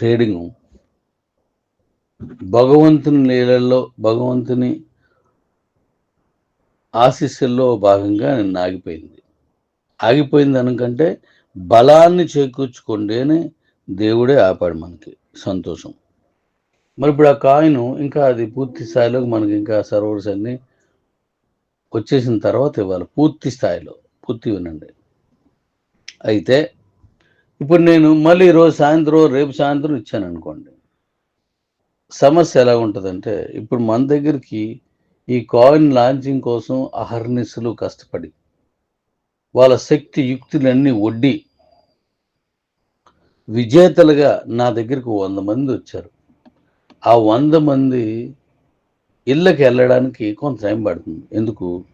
Trading భగవంతుని లీలల్లో భగవంతుని ఆశీస్సుల్లో భాగంగా నిన్న ఆగిపోయింది. ఆగిపోయింది అనకంటే బలాన్ని చేకూర్చుకుంటేనే దేవుడే ఆపాడు మనకి సంతోషం. మరి ఇప్పుడు ఆ కాయిన్ ఇంకా అది పూర్తి స్థాయిలో మనకి ఇంకా సర్వర్స్ అన్నీ వచ్చేసిన తర్వాత ఇవ్వాలి. పూర్తి స్థాయిలో పూర్తి వినండి. అయితే ఇప్పుడు నేను మళ్ళీ ఈరోజు సాయంత్రం రేపు సాయంత్రం ఇచ్చాను అనుకోండి. సమస్య ఎలా ఉంటుందంటే ఇప్పుడు మన దగ్గరికి ఈ కాయిన్ లాంచింగ్ కోసం అహర్నిశలు కష్టపడి వాళ్ళ శక్తి యుక్తులన్నీ ఒడ్డి విజేతలుగా నా దగ్గరకు వంద మంది వచ్చారు. ఆ వంద మంది ఇళ్ళకి వెళ్ళడానికి కొంత టైం పడుతుంది. ఎందుకు?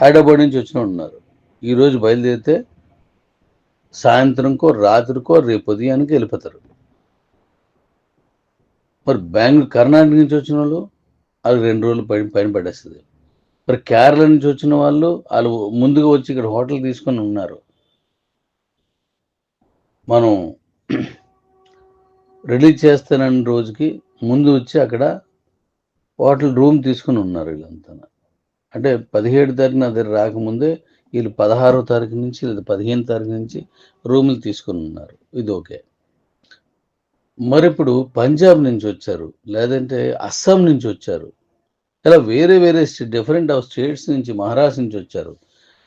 హైదరాబాద్ నుంచి వచ్చిన ఉన్నారు. ఈరోజు బయలుదేరితే సాయంత్రంకో రాత్రికో రేపు ఉదయానికి వెళ్ళిపోతారు. మరి బెంగళూరు కర్ణాటక నుంచి వచ్చిన వాళ్ళు వాళ్ళు రెండు రోజులు పైన పైన పడేస్తుంది. మరి కేరళ నుంచి వచ్చిన వాళ్ళు వాళ్ళు ముందుగా వచ్చి ఇక్కడ హోటల్ తీసుకొని ఉన్నారు. మనం రిలీజ్ చేస్తానన్న రోజుకి ముందు వచ్చి అక్కడ హోటల్ రూమ్ తీసుకుని ఉన్నారు వీళ్ళంతా. అంటే పదిహేడు తారీఖున దగ్గర రాకముందే వీళ్ళు పదహారో తారీఖు నుంచి లేదా పదిహేను తారీఖు నుంచి రూములు తీసుకుని ఉన్నారు. ఇది ఓకే. మరి ఇప్పుడు పంజాబ్ నుంచి వచ్చారు లేదంటే అస్సాం నుంచి వచ్చారు ఇలా వేరే వేరే డిఫరెంట్ ఆఫ్ స్టేట్స్ నుంచి మహారాష్ట్ర నుంచి వచ్చారు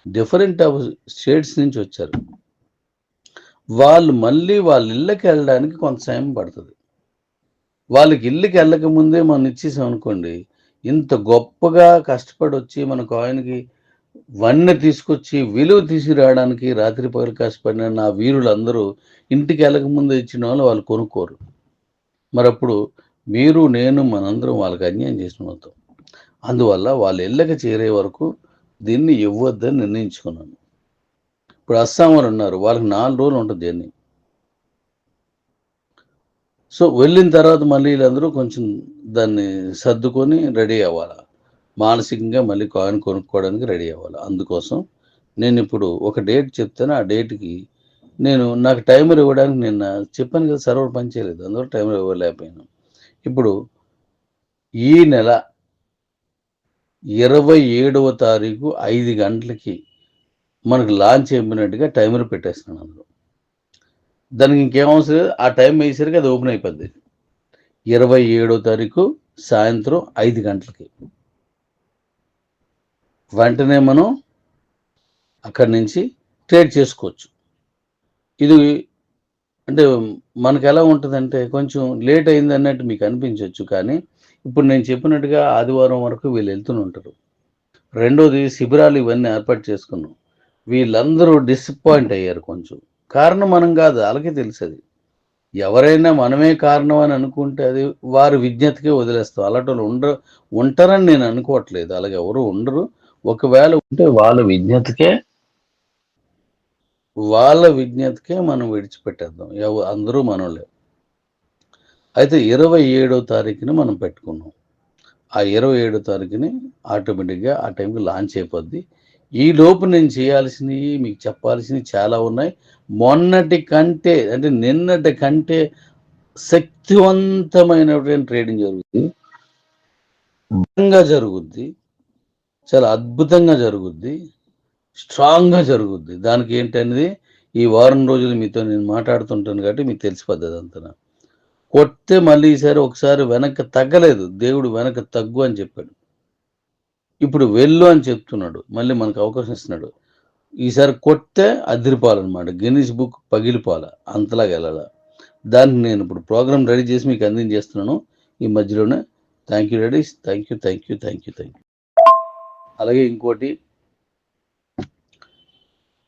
డిఫరెంట్ ఆఫ్ స్టేట్స్ నుంచి వచ్చారు. వాళ్ళు మళ్ళీ వాళ్ళ ఇళ్ళకి వెళ్ళడానికి కొంత సమయం పడుతుంది. వాళ్ళకి ఇళ్ళకి వెళ్ళక ముందే మనం ఇచ్చేసాం అనుకోండి ఇంత గొప్పగా కష్టపడి వచ్చి మన కాయిన్కి వన్నె తీసుకొచ్చి విలువ తీసుకురావడానికి రాత్రి పగలు కష్టపడిన నా వీరులందరూ ఇంటికి వెళ్ళకముందు ఇచ్చిన వాళ్ళు వాళ్ళు కొనుక్కోరు. మరి అప్పుడు మీరు నేను మనందరం వాళ్ళకి అన్యాయం చేసిన అవుతాం అందువల్ల వాళ్ళు ఇళ్ళకి చేరే వరకు దీన్ని ఇవ్వద్దని నిర్ణయించుకున్నాను. ఇప్పుడు అస్సాం వారు ఉన్నారు. వాళ్ళకి నాలుగు రోజులు ఉంటుంది దీన్ని సో వెళ్ళిన తర్వాత మళ్ళీ వీళ్ళందరూ కొంచెం దాన్ని సర్దుకొని రెడీ అవ్వాలి? మానసికంగా మళ్ళీ కాయిన్ కొనుక్కోవడానికి రెడీ అవ్వాలి. అందుకోసం నేను ఇప్పుడు ఒక డేట్ చెప్తాను. ఆ డేట్కి నేను నాకు టైమర్ ఇవ్వడానికి నిన్న చెప్పాను కదా సర్వర్ పనిచేయలేదు అందువల్ల టైమర్ ఇవ్వలేకపోయాను. ఇప్పుడు ఈ నెల ఇరవై ఏడవ తారీఖు ఐదు గంటలకి మనకు లాంచ్ అయిపోయినట్టుగా టైమర్ పెట్టేస్తున్నాను అందులో. దానికి ఇంకేం అవసరం లేదు. ఆ టైం వేసరికి అది ఓపెన్ అయిపోద్ది. ఇరవై ఏడో తారీఖు సాయంత్రం ఐదు గంటలకి. వెంటనే మనం అక్కడి నుంచి ట్రేడ్ చేసుకోవచ్చు. ఇది అంటే మనకు ఎలా ఉంటుందంటే కొంచెం లేట్ అయింది అన్నట్టు మీకు అనిపించవచ్చు కానీ ఇప్పుడు నేను చెప్పినట్టుగా ఆదివారం వరకు వీళ్ళు వెళ్తూనే ఉంటారు. రెండోది శిబిరాలు ఇవన్నీ ఏర్పాటు చేసుకున్నాం. వీళ్ళందరూ డిసప్పాయింట్ అయ్యారు కొంచెం. కారణం మనం కాదు వాళ్ళకి తెలుసది. ఎవరైనా మనమే కారణం అని అనుకుంటే అది వారి విజ్ఞతకే వదిలేస్తాం. అలాంటి వాళ్ళు ఉండ ఉంటారని నేను అనుకోవట్లేదు. అలాగే ఎవరు ఉండరు. ఒకవేళ ఉంటే వాళ్ళ విజ్ఞతకే వాళ్ళ విజ్ఞతకే మనం విడిచిపెట్టేద్దాం. ఎవ అందరూ మనలే అయితే ఇరవై ఏడో తారీఖుని మనం పెట్టుకున్నాం. ఆ ఇరవై ఏడో తారీఖుని ఆటోమేటిక్గా ఆ టైంకి లాంచ్ అయిపోద్ది. ఈ లోపు నేను చేయాల్సినవి మీకు చెప్పాల్సినవి చాలా ఉన్నాయి. మొన్నటి కంటే అంటే నిన్నటి కంటే శక్తివంతమైనటువంటి ట్రేడింగ్ జరుగుతుంది బలంగా జరుగుద్ది. చాలా అద్భుతంగా జరుగుద్ది. స్ట్రాంగ్గా జరుగుద్ది. దానికి ఏంటనేది ఈ వారం రోజులు మీతో నేను మాట్లాడుతుంటాను కాబట్టి మీకు తెలిసిపోద్ది అదంతా కొడితే మళ్ళీ ఈసారి ఒకసారి వెనక్కి తగ్గలేదు. దేవుడు వెనక్కి తగ్గు అని చెప్పాడు. ఇప్పుడు వెళ్ళు అని చెప్తున్నాడు. మళ్ళీ మనకు అవకాశం ఇస్తున్నాడు. ఈసారి కొడితే అదిరిపాలన్నమాట గిన్నీస్ బుక్ పగిలిపాల అంతలాగా వెళ్ళాల? దాన్ని నేను ఇప్పుడు ప్రోగ్రామ్ రెడీ చేసి మీకు అందించేస్తున్నాను. ఈ మధ్యలోనే. Thank you ready thank you thank you thank you thank you అలాగే ఇంకోటి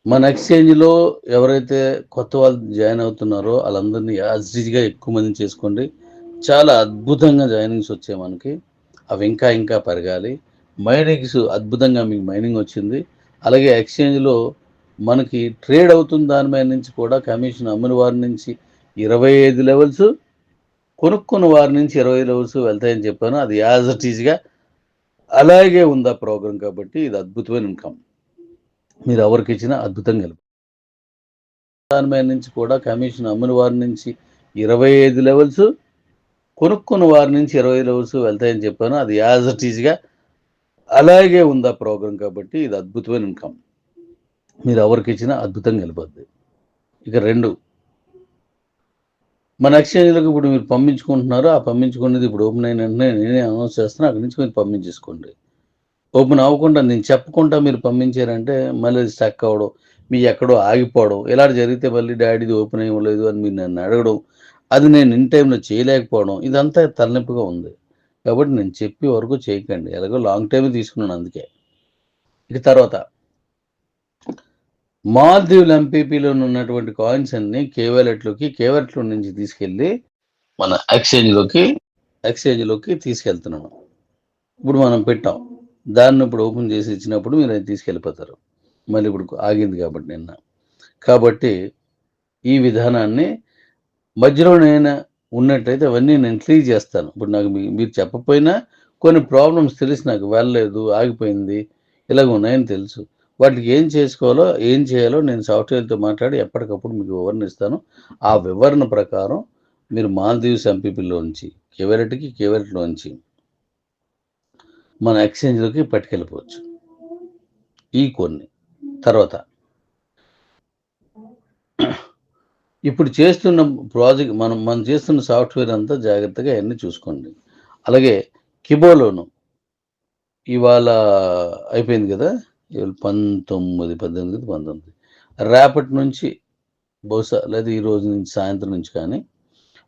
మన ఎక్స్చేంజ్లో ఎవరైతే కొత్త వాళ్ళు జాయిన్ అవుతున్నారో వాళ్ళందరినీ యాజ్గా ఎక్కువ మందిని చేసుకోండి. చాలా అద్భుతంగా జాయినింగ్స్ వచ్చాయి మనకి. అవి ఇంకా ఇంకా పెరగాలి. మైనింగ్స్ అద్భుతంగా మీకు మైనింగ్ వచ్చింది. అలాగే ఎక్స్చేంజ్లో మనకి ట్రేడ్ అవుతున్న దాని మీద నుంచి కూడా కమిషన్ అమ్మిన వారి నుంచి ఇరవై ఐదు లెవెల్స్ కొనుక్కున్న వారి నుంచి ఇరవై లెవెల్స్ వెళ్తాయని చెప్పాను. అది యాజ్ ఇట్ ఈజ్గా అలాగే ఉంది ఆ కాబట్టి ఇది అద్భుతమైన ఇన్కమ్. మీరు ఎవరికి ఇచ్చినా అద్భుతంగా గెలుపు. దాని మీద నుంచి కూడా కమిషన్ అమ్మిన వారి నుంచి ఇరవై ఐదు లెవెల్స్ కొనుక్కున్న వారి నుంచి ఇరవై లెవెల్స్ వెళ్తాయని చెప్పాను. అది యాజ్ అట్ ఈజ్గా అలాగే ఉంది ఆ కాబట్టి ఇది అద్భుతమైన ఇన్కమ్. మీరు ఎవరికి ఇచ్చినా అద్భుతంగా వెళ్ళిపోద్ది ఇక రెండు. మన ఎక్స్చేంజ్లకు ఇప్పుడు మీరు పంపించుకుంటున్నారు ఆ పంపించుకునేది ఇప్పుడు ఓపెన్ అయిన వెంటనే నేనే అనౌన్స్ చేస్తాను అక్కడి నుంచి మీరు పంపించేసుకోండి. ఓపెన్ అవ్వకుండా నేను చెప్పకుండా మీరు పంపించారంటే మళ్ళీ అది స్టక్ అవ్వడం మీ ఎక్కడో ఆగిపోవడం ఇలా జరిగితే మళ్ళీ డాడీది ఓపెన్ అయ్యలేదు అని మీరు నన్ను అడగడం అది నేను ఇన్ టైంలో చేయలేకపోవడం ఇదంతా తలనొప్పిగా ఉంది. కాబట్టి నేను చెప్పే వరకు చేయకండి. ఎలాగో లాంగ్ టైం తీసుకున్నాను అందుకే. ఇక తర్వాత మాల్దీవులు ఎంపీపీలో ఉన్నటువంటి కాయిన్స్ అన్ని కేవలెట్లోకి కేవలెట్లో నుంచి తీసుకెళ్ళి మన ఎక్స్చేంజ్లోకి ఎక్స్చేంజ్లోకి తీసుకెళ్తున్నాము ఇప్పుడు మనం పెట్టాం. దాన్ని ఇప్పుడు ఓపెన్ చేసి ఇచ్చినప్పుడు మీరు అది తీసుకెళ్ళిపోతారు. మళ్ళీ ఇప్పుడు ఆగింది కాబట్టి నిన్న. కాబట్టి ఈ విధానాన్ని మధ్యలో నేను ఉన్నట్టయితే అవన్నీ నేను క్లియర్ చేస్తాను. ఇప్పుడు నాకు మీ- మీరు చెప్పపోయినా కొన్ని ప్రాబ్లమ్స్ తెలిసి నాకు వెళ్ళలేదు ఆగిపోయింది ఇలాగ ఉన్నాయని తెలుసు. వాటికి ఏం చేసుకోవాలో ఏం చేయాలో నేను సాఫ్ట్వేర్తో మాట్లాడి ఎప్పటికప్పుడు మీకు వివరణ ఇస్తాను. ఆ వివరణ ప్రకారం మీరు మాల్దీవ్స్ ఎంపీపీలోంచి కేవరెట్కి కేవరెట్లోంచి మన ఎక్స్చేంజ్లోకి పట్టుకెళ్ళిపోవచ్చు. ఈ కొన్ని. తర్వాత ఇప్పుడు చేస్తున్న ప్రాజెక్ట్ మనం మనం చేస్తున్న సాఫ్ట్వేర్ అంతా జాగ్రత్తగా అన్నీ చూసుకోండి. అలాగే కిబోలోను ఇవాళ అయిపోయింది కదా? పంతొమ్మిది పద్దెనిమిది పంతొమ్మిది. రేపటి నుంచి బహుశా లేదా ఈ రోజు నుంచి సాయంత్రం నుంచి కానీ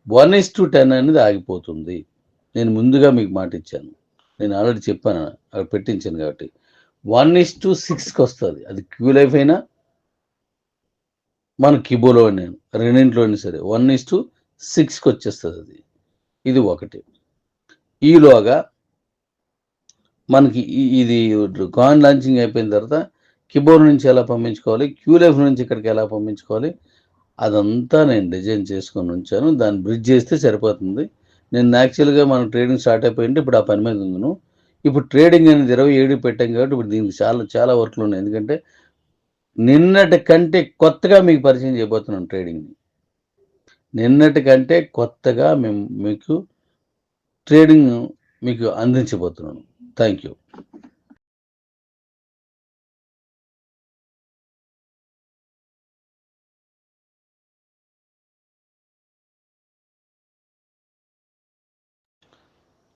వన్ ఇస్ టు టెన్ అనేది ఆగిపోతుంది. నేను ముందుగా మీకు మాట ఇచ్చాను. నేను ఆల్రెడీ చెప్పాను అక్కడ పెట్టించాను కాబట్టి. వన్ ఇస్ టు సిక్స్కి వస్తుంది. అది క్యూ లైఫ్ అయినా మన కిబోలో నేను రెండింటిలోనే సరే వన్ ఇస్ టు సిక్స్కి వచ్చేస్తుంది అది. ఇది ఒకటి. ఈలోగా మనకి ఇది కాయిన్ లాంచింగ్ అయిపోయిన తర్వాత కిబోర్డ్ నుంచి ఎలా పంపించుకోవాలి? క్యూలైఫ్ నుంచి ఇక్కడికి ఎలా పంపించుకోవాలి? అదంతా నేను డిజైన్ చేసుకొని ఉంచాను. దాన్ని బ్రిడ్జ్ చేస్తే సరిపోతుంది. నేను యాక్చువల్గా మనం ట్రేడింగ్ స్టార్ట్ అయిపోయింటే ఇప్పుడు ఆ పని మీద ఉందను. ఇప్పుడు ట్రేడింగ్ అనేది ఇరవై ఏడు పెట్టాం కాబట్టి ఇప్పుడు దీనికి చాలా చాలా వర్క్లు ఉన్నాయి. ఎందుకంటే నిన్నటి కంటే కొత్తగా మీకు పరిచయం చేయబోతున్నాం ట్రేడింగ్ని. నిన్నటి కంటే కొత్తగా మేము మీకు ట్రేడింగ్ మీకు అందించబోతున్నాను. థ్యాంక్ యూ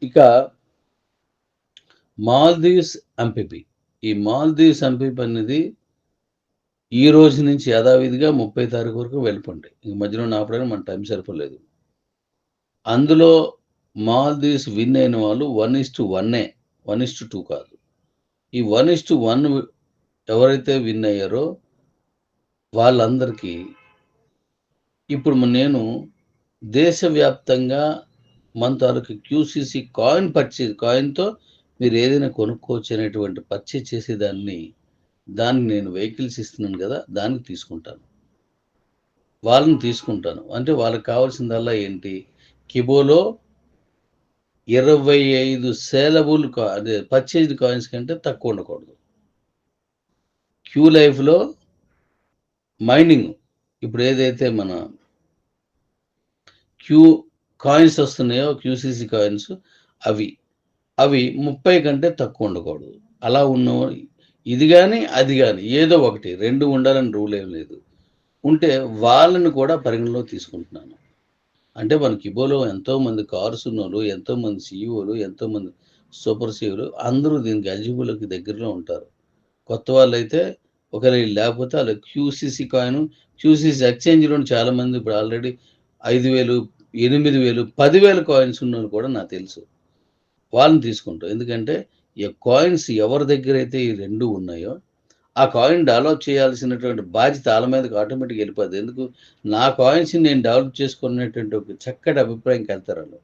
ఇక మాల్దీవ్స్ ఎంపీపీ ఈ మాల్దీవ్స్ ఎంపీపీ అనేది ఈ రోజు నుంచి యథావిధిగా ముప్పై తారీఖు వరకు వెళ్ళిపోండి. ఇంక మధ్యలో ఆపడానికి మన టైం సరిపోలేదు. అందులో మాల్దీవ్స్ విన్ అయిన వాళ్ళు వన్ ఇస్ టు వన్నే వన్ ఇస్ టు టూ కాదు. ఈ వన్ ఇస్ టు వన్ ఎవరైతే విన్ అయ్యారో వాళ్ళందరికీ ఇప్పుడు నేను దేశవ్యాప్తంగా మన తాలూకు క్యూసీసీ కాయిన్ పర్చేజ్ కాయిన్తో మీరు ఏదైనా కొనుక్కోవచ్చు అనేటువంటి పర్చేజ్ చేసేదాన్ని దానికి నేను వెహికల్స్ ఇస్తున్నాను కదా దానికి తీసుకుంటాను. వాళ్ళని తీసుకుంటాను. అంటే వాళ్ళకి కావాల్సిందల్లా ఏంటి? కిబోలో ఇరవై ఐదు సేలబుల్ కా అదే పర్చేజ్డ్ కాయిన్స్ కంటే తక్కువ ఉండకూడదు. క్యూ లైఫ్లో మైనింగ్ ఇప్పుడు ఏదైతే మన క్యూ కాయిన్స్ వస్తున్నాయో క్యూసీసీ కాయిన్స్ అవి అవి ముప్పై కంటే తక్కువ ఉండకూడదు. అలా ఉన్న ఇది కానీ అది కానీ ఏదో ఒకటి రెండు ఉండాలని రూల్ ఏం లేదు. ఉంటే వాళ్ళని కూడా పరిగణలో తీసుకుంటున్నాను. అంటే మన కిబోలో ఎంతో మంది కార్స్ ఉన్నోళ్ళు ఎంతో మంది సీఈఓలు ఎంతో మంది సూపర్ సీఈఓలు అందరూ దీనికి ఎలిజిబుల్కి దగ్గరలో ఉంటారు. కొత్త వాళ్ళు అయితే ఒకవేళ లేకపోతే వాళ్ళు క్యూసీసీ కాయిన్ క్యూసీసీ ఎక్స్చేంజ్లో చాలా మంది ఇప్పుడు ఆల్రెడీ ఐదు వేలు ఎనిమిది వేలు పదివేల కాయిన్స్ ఉన్నోళ్ళు కూడా నాకు తెలుసు. వాళ్ళని తీసుకుంటాం. ఎందుకంటే ఈ కాయిన్స్ ఎవరి దగ్గర అయితే ఈ రెండు ఉన్నాయో ఆ కాయిన్ డెవలప్ చేయాల్సినటువంటి బాధ్యత వాళ్ళ మీదకి ఆటోమేటిక్ వెళ్ళిపోద్ది. ఎందుకు? నా కాయిన్స్ని నేను డెవలప్ చేసుకున్నటువంటి ఒక చక్కటి అభిప్రాయంకి వెళ్తారు వాళ్ళు.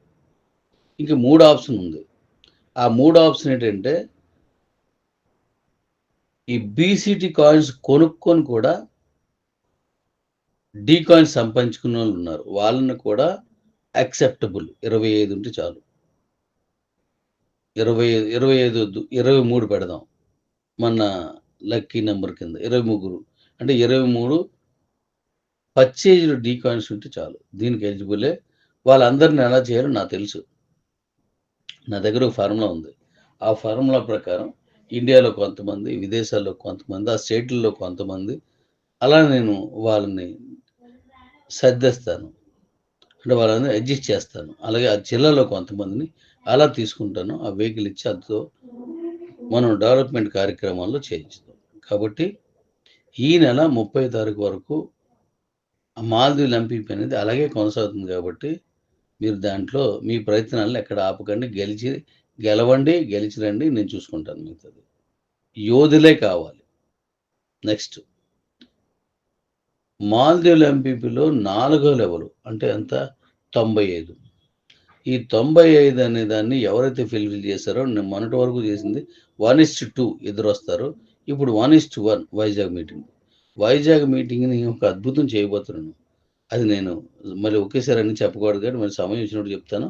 ఇంకా మూడు ఆప్షన్ ఉంది. ఆ మూడు ఆప్షన్ ఏంటంటే ఈ బీసీటీ కాయిన్స్ కొనుక్కొని కూడా డీ కాయిన్స్ సంపాదించుకున్న వాళ్ళు ఉన్నారు. వాళ్ళని కూడా యాక్సెప్టబుల్ ఇరవై ఐదు ఉంటే చాలు. ఇరవై ఇరవై ఐదు వద్దు ఇరవై మూడు పెడదాం. మన లక్కీ నెంబర్ కింద. ఇరవై ముగ్గురు. అంటే ఇరవై మూడు పర్చేజ్లు డీ కాయిన్స్ ఉంటే చాలు. దీనికి ఎలిజిబులే. వాళ్ళందరిని ఎలా చేయాలో నాకు తెలుసు. నా దగ్గర ఒక ఫార్ములా ఉంది. ఆ ఫార్ములా ప్రకారం ఇండియాలో కొంతమంది విదేశాల్లో కొంతమంది ఆ స్టేట్లలో కొంతమంది అలా నేను వాళ్ళని సర్దేస్తాను. అంటే వాళ్ళని అడ్జస్ట్ చేస్తాను. అలాగే ఆ జిల్లాలో కొంతమందిని అలా తీసుకుంటాను. ఆ వెహికల్ ఇచ్చి అందుతో మనం డెవలప్మెంట్ కార్యక్రమాల్లో చేయించుతాం. కాబట్టి ఈ నెల ముప్పై తారీఖు వరకు ఆ మాల్దీవులు ఎంపీపీ అనేది అలాగే కొనసాగుతుంది కాబట్టి మీరు దాంట్లో మీ ప్రయత్నాలను ఎక్కడ ఆపకండి గెలిచి గెలవండి గెలిచిరండి నేను చూసుకుంటాను మిగతాది. యోధులే కావాలి. నెక్స్ట్. మాల్దీవుల ఎంపీపీలో నాలుగో లెవెల్ అంటే ఎంత? తొంభై ఐదు. ఈ తొంభై ఐదు అనే దాన్ని ఎవరైతే ఫిల్ఫిల్ చేశారో నేను మొన్నటి వరకు చేసింది వన్ ఇస్ టూ ఇద్దరు వస్తారు ఇప్పుడు one is to one Vizag meeting Vizag మీటింగ్ని ఒక అద్భుతం చేయబోతున్నాను. అది నేను మరి ఒకేసారి అన్ని చెప్పకూడదు కానీ మరి సమయం వచ్చినప్పుడు చెప్తాను.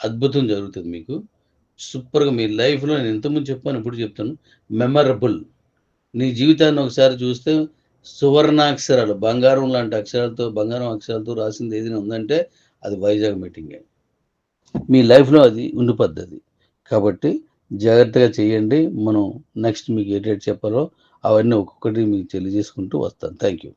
అద్భుతం జరుగుతుంది మీకు. సూపర్గా మీ లైఫ్లో నేను ఎంతమంది చెప్పాను ఇప్పుడు చెప్తాను. మెమరబుల్ నీ జీవితాన్ని ఒకసారి చూస్తే సువర్ణాక్షరాలు బంగారం లాంటి అక్షరాలతో బంగారం అక్షరాలతో రాసింది ఏదైనా ఉందంటే అది వైజాగ్ మీటింగే మీ లైఫ్లో అది ఉండిపోద్ది కాబట్టి జాగ్రత్తగా చేయండి. మనం నెక్స్ట్ మీకు ఏ డేట్ చెప్పాలో అవన్నీ ఒక్కొక్కటి మీకు తెలియజేసుకుంటూ వస్తాను. Thank you